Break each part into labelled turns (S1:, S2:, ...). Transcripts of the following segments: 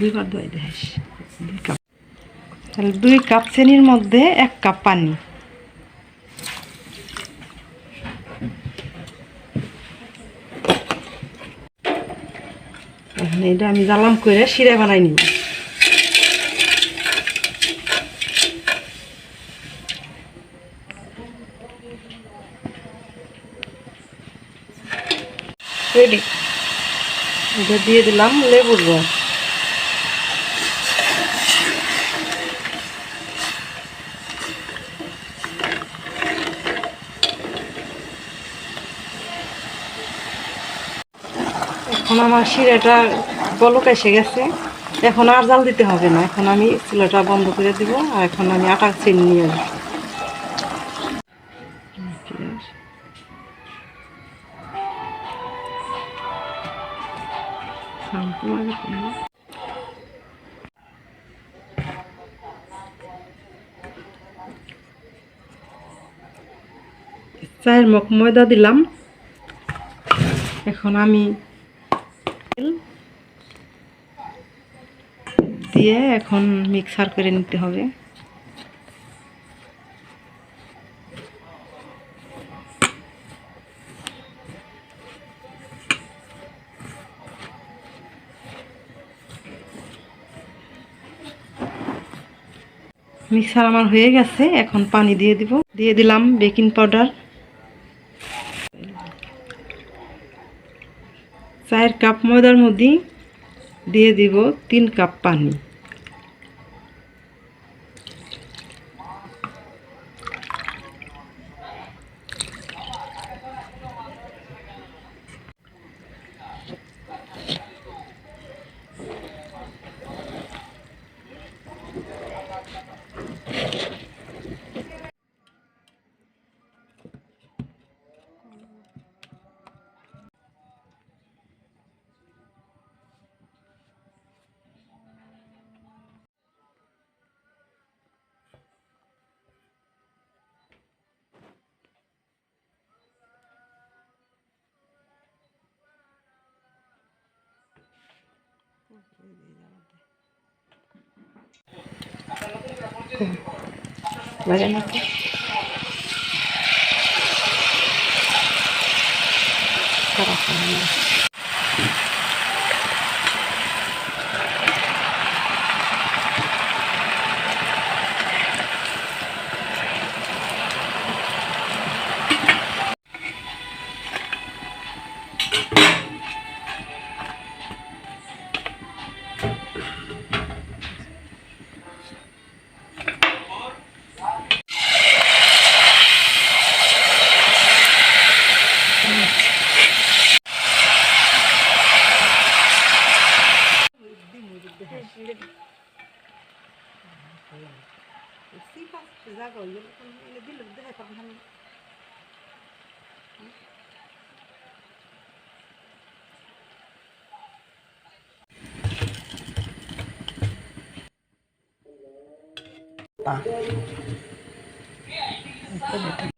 S1: দুইবার দই দেয় দুই কাপ। তাহলে দুই কাপ চিনির মধ্যে এক কাপ পানি। এখন এটা আমি জ্বালাম করে শিরা বানাই নিব। রেডি এটা দিয়ে দিলাম লেবুর রস। এখন আমার শিরাটা বলক এসে গেছে। এখন আর জাল দিতে হবে না। এখন আমি চুলাটা বন্ধ করে দিব আর এখন আমি আটা চিনি নিয়ে আসব। চায়ের মগ ময়দা দিলাম। এখন আমি দিয়ে এখন মিক্সার করে নিতে হবে। মিক্সার আমার হয়ে গেছে, এখন পানি দিয়ে দিব। দিয়ে দিলাম বেকিং পাউডার চার কাপ ময়দার মধ্যে দিয়ে দিব তিন কাপ পানি। Vayan aquí. Para লাগে না তো? খারাপ হয় না।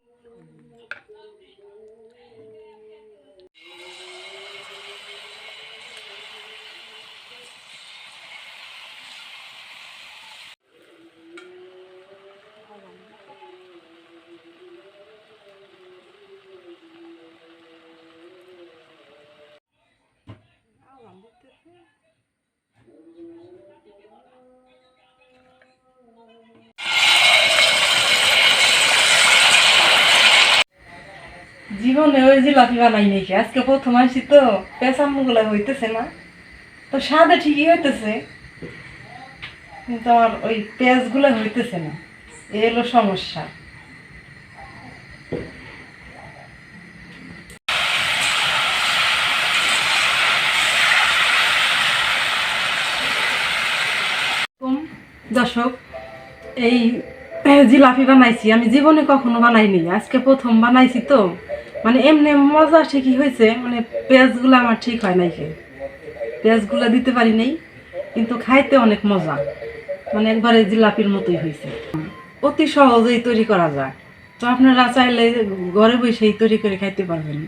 S1: জীবনে ওই জিলাপি বানাই নাকি? আজকে প্রথম আসি তো পেঁচামগুলো হইতেছে না। তো স্বাদে ঠিকই হইতেছে, কিন্তু আমার ওই পেঁয়াজগুলো হইতেছে না। এই হলো সমস্যা। দর্শক, এই জিলাপি বানাইছি, আমি জীবনে কখনো বানাইনি। আজকে প্রথম বানাইছি তো। মানে এমনি মজা ঠিকই হয়েছে? মানে পেঁয়াজগুলো আমার ঠিক হয় নাই খেয়ে। পেঁয়াজগুলো দিতে পারি নাই, কিন্তু খাইতে অনেক মজা। মানে একবারে জিলাপির মতোই হয়েছে। অতি সহজেই তৈরি করা যায়। তো আপনারা চাইলে ঘরে বসেই তৈরি করে খাইতে পারবেন।